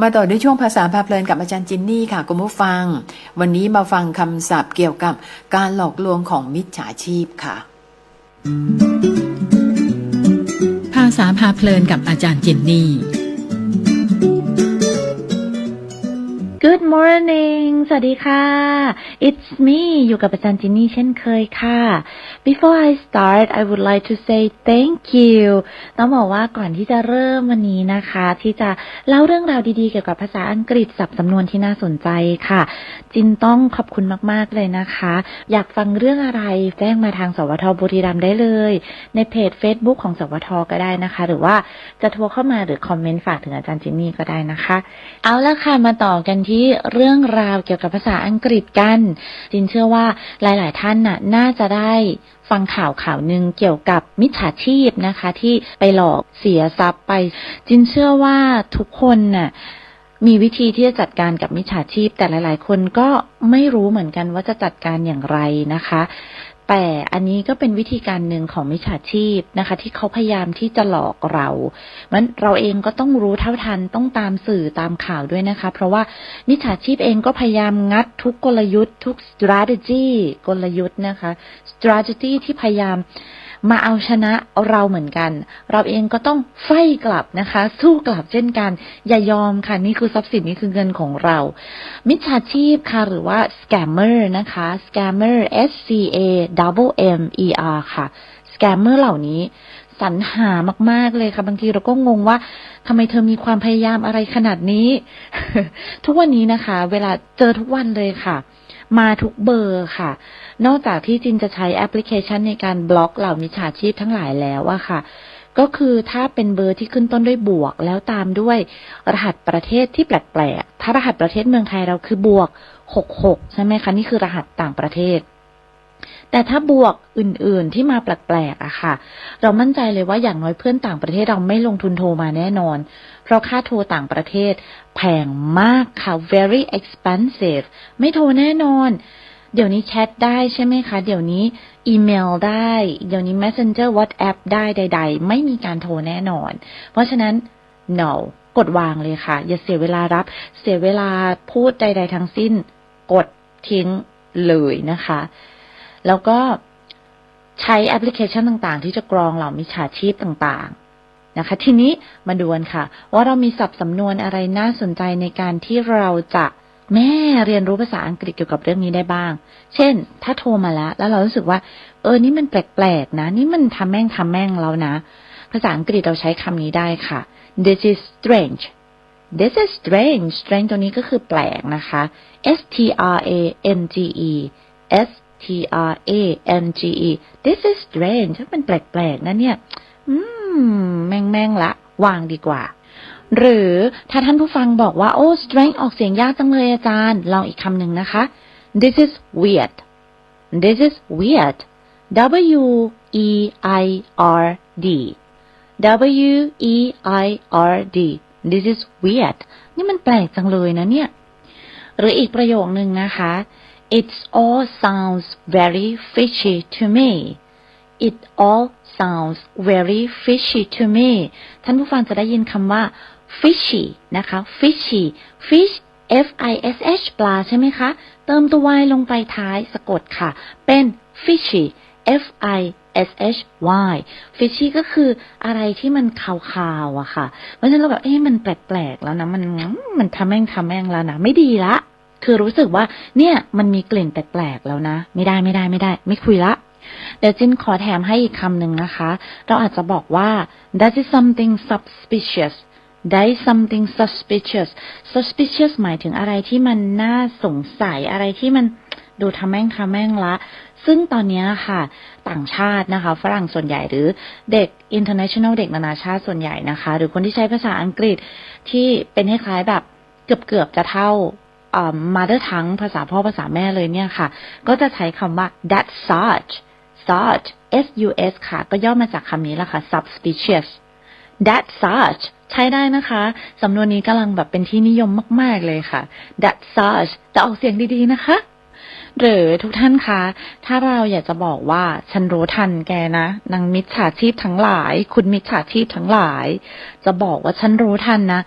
มาต่อด้วยช่วงภาษาพาเพลินกับอาจารย์จินนี่ค่ะคุณผู้ฟัง วันนี้มาฟังคำศัพท์เกี่ยวกับการหลอกลวงของมิจฉาชีพค่ะ ภาษาพาเพลินกับอาจารย์จินนี่ Good morning สวัสดีค่ะ It's me อยู่กับอาจารย์จินนี่เช่นเคยค่ะ Before I start I would like to say thank you ต้องบอกว่าก่อนที่จะเริ่มวันนี้นะคะ ที่จะเล่าเรื่องราวดีๆ เกี่ยวกับภาษาอังกฤษสับสำนวนที่น่าสนใจค่ะ จินต้องขอบคุณมากๆเลยนะคะ อยากฟังเรื่องอะไรแจ้งมาทางสวทบุรีรัมย์ได้เลย ในเพจ Facebook ของสวทก็ได้นะคะ หรือว่าจะโทรเข้ามาหรือคอมเมนต์ฝากถึงอาจารย์จินนี่ก็ได้นะคะ เอาละค่ะมาต่อกันที่เรื่องราวเกี่ยวกับภาษาอังกฤษกัน จินเชื่อว่าหลาย ๆ ท่านน่ะน่าจะได้ฟังข่าวข่าวหนึ่งเกี่ยวกับมิจฉาชีพนะคะ ที่ไปหลอกเสียทรัพย์ไป จินเชื่อว่าทุกคนน่ะมีวิธีที่จะจัดการกับมิจฉาชีพ แต่หลาย ๆ คนก็ไม่รู้เหมือนกันว่าจะจัดการอย่างไรนะคะ แต่อันนี้ก็เป็นวิธีการหนึ่งของมิจฉาชีพนะคะ ที่เขาพยายามที่จะหลอกเรามันเราเองก็ต้องรู้เท่าทันต้องตามสื่อตามข่าวด้วยนะคะ เพราะว่ามิจฉาชีพเองก็พยายามงัดทุกกลยุทธ์ทุก strategy กลยุทธ์นะคะ strategy ที่พยายามมาเอาชนะเราเหมือนกัน เราเองก็ต้องไฟกลับนะคะ สู้กลับเช่นกัน อย่ายอมค่ะ นี่คือทรัพย์สินนี่คือเงินของเรา มิจฉาชีพค่ะ หรือว่า scammer นะคะ scammer S C A double M E R ค่ะ scammer เหล่านี้สรรหามาก ๆ เลยค่ะ บางทีเราก็งงว่าทำไมเธอมีความพยายามอะไรขนาดนี้ ทุกวันนี้นะคะ เวลาเจอทุกวันเลยค่ะ มาทุกเบอร์ค่ะ นอกจากที่จินจะใช้แอปพลิเคชันในการบล็อกเหล่ามิจฉาชีพทั้งหลายแล้วอะค่ะ ก็คือถ้าเป็นเบอร์ที่ขึ้นต้นด้วยบวก แล้วตามด้วย รหัสประเทศที่แปลกๆถ้ารหัสประเทศเมืองไทยเราคือบวก66ใช่ไหมคะ นี่คือรหัสต่างประเทศ แต่ถ้าบวกอื่นๆที่มาแปลกๆอะค่ะ เรามั่นใจเลยว่าอย่างน้อยเพื่อนต่างประเทศเราไม่ลงทุนโทรมาแน่นอน เพราะค่าโทรต่างประเทศแพงมากค่ะ very expensive ไม่โทรแน่นอน เดี๋ยวนี้แชทได้ใช่ไหมคะ เดี๋ยวนี้อีเมลได้ เดี๋ยวนี้ messenger whatsapp ได้ใด ๆ ไม่มีการโทรแน่นอน เพราะฉะนั้น no กดวางเลยค่ะ อย่าเสียเวลารับ เสียเวลาพูดใด ๆ ทั้งสิ้น กดทิ้งเลยนะคะ แล้วก็ใช้แอปพลิเคชันต่างๆ ที่จะกรองเหล่ามิจฉาชีพต่างๆนะคะ ทีนี้มาดูกันค่ะ ว่าเรามีศัพท์สำนวนอะไรน่าสนใจในการที่เราจะแม่เรียนรู้ภาษาอังกฤษเกี่ยวกับเรื่องนี้ได้บ้าง เช่น ถ้าโทรมาแล้ว แล้วเรารู้สึกว่า เออ นี่มันแปลกๆนะ นี่มันทำแม่งทำแม่งแล้วนะ ภาษาอังกฤษเราใช้คำนี้ได้ค่ะ this is strange this is strange strange ตัวนี้ก็คือแปลกนะคะ s t r a n g e s T R A N G E this is strange ถ้ามันแปลกๆนะเนี่ย อืม แม่งๆละ วางดีกว่า หรือถ้าท่านผู้ฟังบอกว่า โอ้ strange ออกเสียงยากจังเลยอาจารย์ ลองอีกคำหนึ่งนะคะ this is weird this is weird W E I R D W E I R D this is weird นี่มันแปลกจังเลยนะเนี่ย หรืออีกประโยคหนึ่งนะคะ It all sounds very fishy to me. It all sounds very fishy to me. ท่านผู้ฟังจะได้ยินคำว่า fishy นะคะ fishy fish F I S H ปลาใช่ไหมคะ เติมตัว y ลงไปท้ายสะกดค่ะ เป็น fishy F I S H Y fishy ก็คืออะไรที่มันคาวๆอะค่ะ เพราะฉะนั้นเราแบบ เอ๊ะมันแปลกๆแล้วนะ มัน มันทำแม่งทำแม่งแล้วนะ ไม่ดีละ คือรู้สึกว่า เนี่ยมันมีกลิ่นแปลกๆแล้วนะ ไม่ได้ไม่ได้ไม่ได้ ไม่คุยละ เดี๋ยวจินขอแถมให้อีกคำหนึ่งนะคะ เราอาจจะบอกว่า that is something suspicious that is something suspicious suspicious หมายถึงอะไรที่มันน่าสงสัยอะไรที่มันดูทำแม่งทำแม่งละ ซึ่งตอนนี้ค่ะ ต่างชาตินะคะ ฝรั่งส่วนใหญ่หรือเด็ก international เด็กนานาชาติส่วนใหญ่นะคะ หรือคนที่ใช้ภาษาอังกฤษที่เป็นคล้ายๆแบบเกือบๆจะเท่า mother tongue ภาษาพ่อภาษาแม่เลยเนี่ยค่ะ ก็จะใช้คำว่า that such such s u s ค่ะ ก็ย่อมาจากคำนี้ละค่ะ suspicious that such ใช้ได้นะคะ สำนวนนี้กำลังแบบเป็นที่นิยมมาก ๆ เลยค่ะ that such แต่ออกเสียงดีๆ นะคะ หรือทุกท่านคะ ถ้าเราอยากจะบอกว่า ฉันรู้ทันแกนะ นางมิจฉาชีพทั้งหลาย คุณมิจฉาชีพทั้งหลาย จะบอกว่าฉันรู้ทันนะ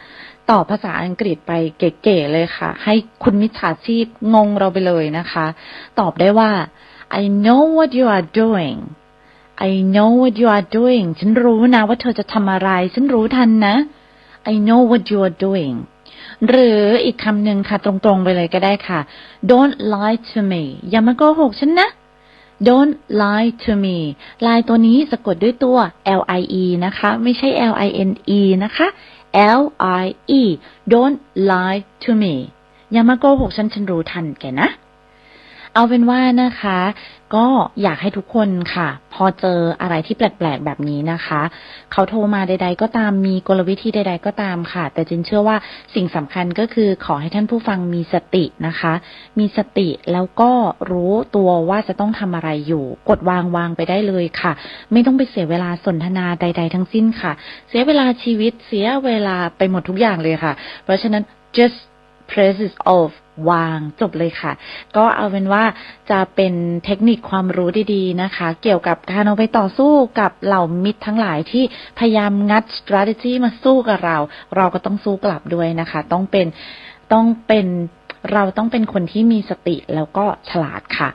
ตอบภาษาอังกฤษไปเก๋ๆเลยค่ะ ให้คุณมิจฉาชีพงงเราไปเลยนะคะ ตอบได้ว่า I know what you are doing I know what you are doing ฉันรู้นะว่าเธอจะทำอะไร ฉันรู้ทันนะ I know what you are doing หรืออีกคำหนึ่งค่ะ ตรงๆไปเลยก็ได้ค่ะ Don't lie to me อย่ามาโกหกฉันนะ Don't lie to me ลายตัวนี้สะกดด้วยตัว L I E นะคะ ไม่ใช่ L I N E นะคะ L I E Don't lie to me อย่ามาโกหกฉันฉันรู้ทันแกนะ เอาเป็นว่านะคะ ก็อยากให้ทุกคนค่ะ พอเจออะไรที่แปลกๆแบบนี้นะคะ เขาโทรมาใด ๆ ก็ตามมีกลวิธีใด ๆ ก็ตามค่ะ แต่จินเชื่อว่าสิ่งสำคัญก็คือขอให้ท่านผู้ฟังมีสตินะคะ มีสติแล้วก็รู้ตัวว่าจะต้องทำอะไรอยู่ กดวางวางไปได้เลยค่ะ ไม่ต้องไปเสียเวลาสนทนาใด ๆ ทั้งสิ้นค่ะ เสียเวลาชีวิตเสียเวลาไปหมดทุกอย่างเลยค่ะ เพราะฉะนั้น just presses off วางจบเลยค่ะ ก็เอาเป็นว่าจะเป็นเทคนิคความรู้ดีๆนะคะ เกี่ยวกับการเอาไปต่อสู้กับเหล่ามิตรทั้งหลายที่พยายามงัด strategy มาสู้กับเรา เราก็ต้องสู้กลับด้วยนะคะ ต้องเป็นต้องเป็นเราต้องเป็นคนที่มีสติแล้วก็ฉลาดค่ะ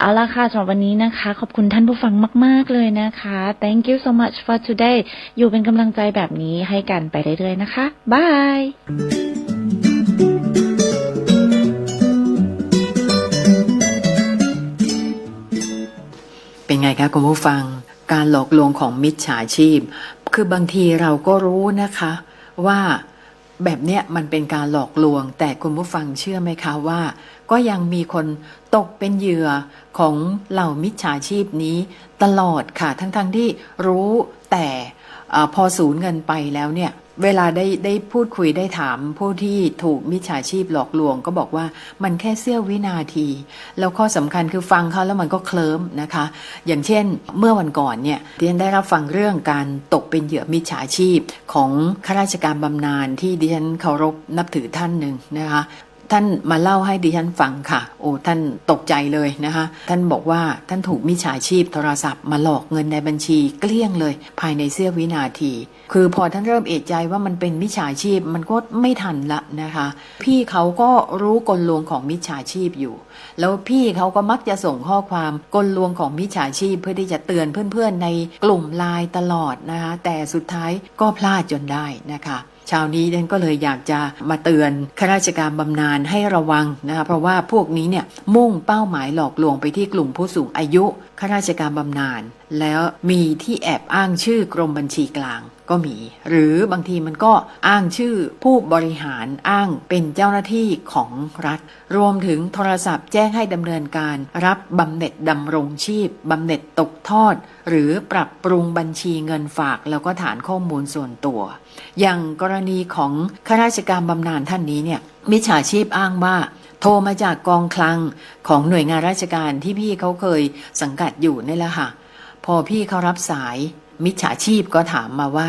เอาละค่ะสำหรับวันนี้นะคะ ขอบคุณท่านผู้ฟังมาก ๆ เลยนะคะ thank you so much for today อยู่เป็นกำลังใจแบบนี้ให้กันไปเรื่อย ๆ นะคะ บาย งคะคุณผู้ฟัง การหลอกลวงของมิจฉาชีพ คือบางทีเราก็รู้นะคะว่าแบบเนี้ยมันเป็นการหลอกลวง แต่คุณผู้ฟังเชื่อไหมคะว่า ก็ยังมีคนตกเป็นเหยื่อของเหล่ามิจฉาชีพนี้ ตลอดค่ะทั้งๆทที่รู้แต่อพอสูญเงินไปแล้วเนี่ย เวลาได้ได้พูดคุยได้ถามผู้ที่ถูกมิจฉาชีพหลอกลวง ก็บอกว่ามันแค่เสี้ยววินาที แล้วข้อสำคัญคือฟังเขาแล้วมันก็เคลิ้มนะคะ อย่างเช่น เมื่อวันก่อนเนี่ยดิฉันได้รับฟังเรื่องการตกเป็นเหยื่อมิจฉาชีพของข้าราชการบำนาญที่ดิฉันเคารพนับถือท่านหนึ่งนะคะ ท่านมาเล่าให้ดิฉันฟังค่ะ โอ้ท่านตกใจเลยนะคะ ท่านบอกว่าท่านถูกมิจฉาชีพโทรศัพท์มาหลอกเงินในบัญชีเกลี้ยงเลย ภายในเสี้ยววินาที คือพอท่านเริ่มเอะใจว่ามันเป็นมิจฉาชีพมันก็ไม่ทันละนะคะ พี่เขาก็รู้กลลวงของมิจฉาชีพอยู่ แล้วพี่เขาก็มักจะส่งข้อความกลลวงของมิจฉาชีพ เพื่อที่จะเตือนเพื่อนๆในกลุ่มไลน์ตลอดนะคะแต่สุดท้ายก็พลาดจนได้นะคะ เช้านี้ดันก็เลยอยากจะมาเตือนข้าราชการบำนาญให้ระวังนะคะเพราะว่าพวกนี้เนี่ยมุ่งเป้าหมายหลอกลวงไปที่กลุ่มผู้สูงอายุ ข้าราชการบำนาญแล้วมีที่แอบอ้างชื่อกรมบัญชีกลางก็มี หรือบางทีมันก็อ้างชื่อผู้บริหารอ้างเป็นเจ้าหน้าที่ของรัฐ รวมถึงโทรศัพท์แจ้งให้ดำเนินการ รับบำเหน็จดำรงชีพบำเหน็จตกทอด หรือปรับปรุงบัญชีเงินฝากแล้วก็ฐานข้อมูลส่วนตัว อย่างกรณีของข้าราชการบำนาญท่านนี้เนี่ยมิจฉาชีพอ้างว่า โทรมาจากกองคลังของหน่วยงานราชการที่พี่เขาเคยสังกัดอยู่นี่แหละค่ะ พอพี่เขารับสายมิจฉาชีพก็ถามมาว่า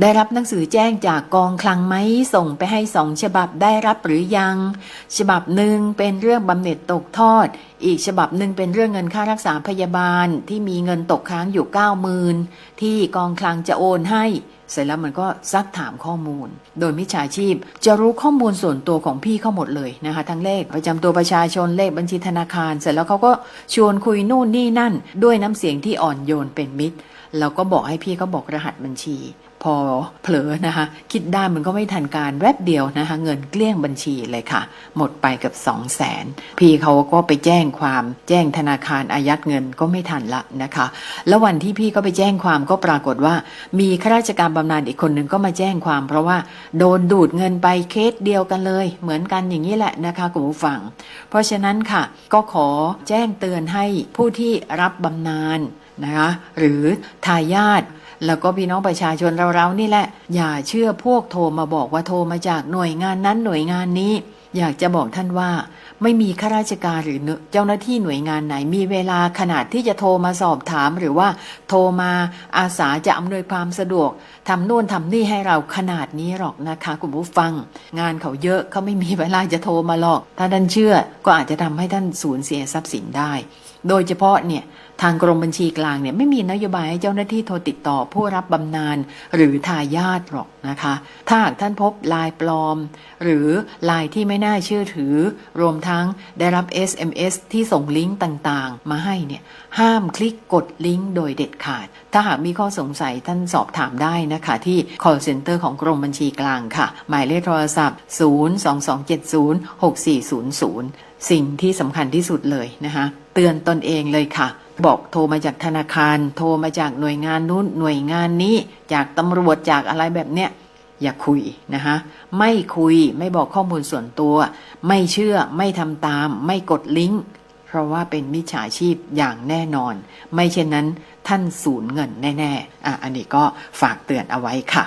ได้รับหนังสือแจ้งจากกองคลังไหมส่งไปให้สองฉบับได้รับหรือยัง ฉบับหนึ่งเป็นเรื่องบำเหน็จตกทอด อีกฉบับหนึ่งเป็นเรื่องเงินค่ารักษาพยาบาลที่มีเงินตกค้างอยู่เก้าหมื่นที่กองคลังจะโอนให้ เสร็จแล้วมันก็ซักถามข้อมูล โดยมิจฉาชีพ จะรู้ข้อมูลส่วนตัวของพี่เขาหมดเลยนะคะ ทั้งเลขประจำตัวประชาชนเลขบัญชีธนาคาร เสร็จแล้วเขาก็ชวนคุยนู่นนี่นั่น ด้วยน้ำเสียงที่อ่อนโยนเป็นมิตรแล้วก็บอกให้พี่เขาบอกรหัสบัญชี พอเผลอนะคะ คิดได้มันก็ไม่ทันการแวบเดียวนะคะ เงินเกลี้ยงบัญชีเลยค่ะ หมดไปกับสองแสนพี่เขาก็ไปแจ้งความแจ้งธนาคารอายัดเงินก็ไม่ทันละนะคะ แล้ววันที่พี่ก็ไปแจ้งความก็ปรากฏว่า มีข้าราชการบำนาญอีกคนหนึ่งก็มาแจ้งความ เพราะว่าโดนดูดเงินไปเคสเดียวกันเลย เหมือนกันอย่างนี้แหละนะคะคุณผู้ฟัง เพราะฉะนั้นค่ะก็ขอแจ้งเตือนให้ผู้ที่รับบำนาญนะคะหรือทายาทแล้วก็พี่น้องประชาชนเราๆนี่แหละ อย่าเชื่อพวกโทรมาบอกว่าโทรมาจากหน่วยงานนั้นหน่วยงานนี้ อยากจะบอกท่านว่า ไม่มีข้าราชการหรือเจ้าหน้าที่หน่วยงานไหนมีเวลาขนาดที่จะโทรมาสอบถาม หรือว่า โทรมาอาสาจะอำนวยความสะดวกทำโน่นทำนี่ให้เราขนาดนี้หรอกนะคะคุณผู้ฟัง งานเขาเยอะเขาไม่มีเวลาจะโทรมาหรอก ถ้าท่านเชื่อก็อาจจะทำให้ท่านสูญเสียทรัพย์สินได้ โดยเฉพาะเนี่ย ทางกรมบัญชีกลางเนี่ยไม่มีนโยบายให้เจ้าหน้าที่โทรติดต่อผู้รับบำนาญหรือทายาทหรอกนะคะ ถ้าหากท่านพบลายปลอม หรือลายที่ไม่น่าเชื่อถือ รวมทั้งได้รับ SMS ที่ส่งลิงก์ต่างๆ มาให้เนี่ยห้ามคลิกกดลิงก์โดยเด็ดขาด ถ้าหากมีข้อสงสัยท่านสอบถามได้นะคะ ที่ call center ของกรมบัญชีกลางค่ะ หมายเลขโทรศัพท์ 022706400 สิ่งที่สำคัญที่สุดเลยนะคะเตือนตนเองเลยค่ะ บอกโทรมาจากธนาคาร โทรมาจากหน่วยงานนู้นหน่วยงานนี้ จากตำรวจจากอะไรแบบเนี้ยอย่าคุยนะคะไม่คุยไม่บอกข้อมูลส่วนตัว ไม่เชื่อไม่ทำตาม ไม่กดลิงก์เพราะว่าเป็นมิจฉาชีพอย่างแน่นอน ไม่เช่นนั้นท่านสูญเงินแน่ๆอะอันนี้ก็ฝากเตือนเอาไว้ค่ะ